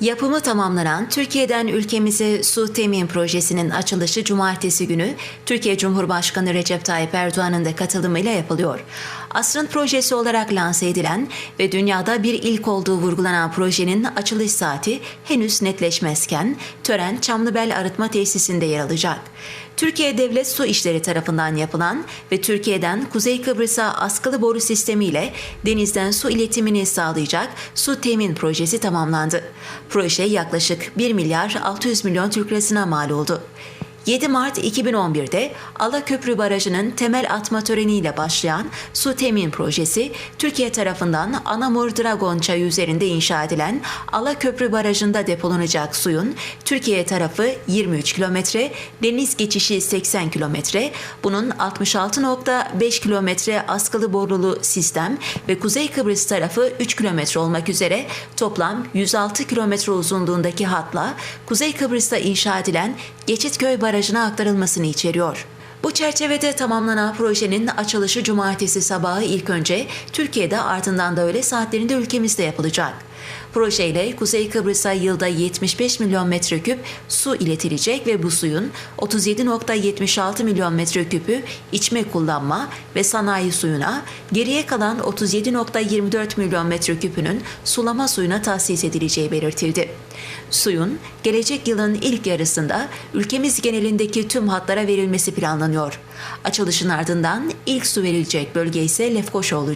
Yapımı tamamlanan Türkiye'den ülkemize su temin projesinin açılışı cumartesi günü Türkiye Cumhurbaşkanı Recep Tayyip Erdoğan'ın da katılımıyla yapılıyor. Asrın projesi olarak lanse edilen ve dünyada bir ilk olduğu vurgulanan projenin açılış saati henüz netleşmezken tören Çamlıbel Arıtma Tesisinde yer alacak. Türkiye Devlet Su İşleri tarafından yapılan ve Türkiye'den Kuzey Kıbrıs'a askılı boru sistemiyle denizden su iletimini sağlayacak su temin projesi tamamlandı. Proje yaklaşık 1 milyar 600 milyon Türk lirasına mal oldu. 7 Mart 2011'de Alaköprü Barajı'nın temel atma töreniyle başlayan su temin projesi, Türkiye tarafından Anamur Dragon Çayı üzerinde inşa edilen Alaköprü Barajı'nda depolanacak suyun Türkiye tarafı 23 kilometre, deniz geçişi 80 kilometre, bunun 66.5 kilometre askılı borulu sistem ve Kuzey Kıbrıs tarafı 3 kilometre olmak üzere toplam 106 kilometre uzunluğundaki hatla Kuzey Kıbrıs'ta inşa edilen Geçitköy Barajı'na aktarılmasını içeriyor. Bu çerçevede tamamlanan projenin açılışı cumartesi sabahı ilk önce Türkiye'de ardından da öğle saatlerinde ülkemizde yapılacak. Projeyle Kuzey Kıbrıs'a yılda 75 milyon metreküp su iletilecek ve bu suyun 37.76 milyon metreküpü içme kullanma ve sanayi suyuna, geriye kalan 37.24 milyon metreküpünün sulama suyuna tahsis edileceği belirtildi. Suyun gelecek yılın ilk yarısında ülkemiz genelindeki tüm hatlara verilmesi planlanıyor. Açılışın ardından ilk su verilecek bölge ise Lefkoşa olacak.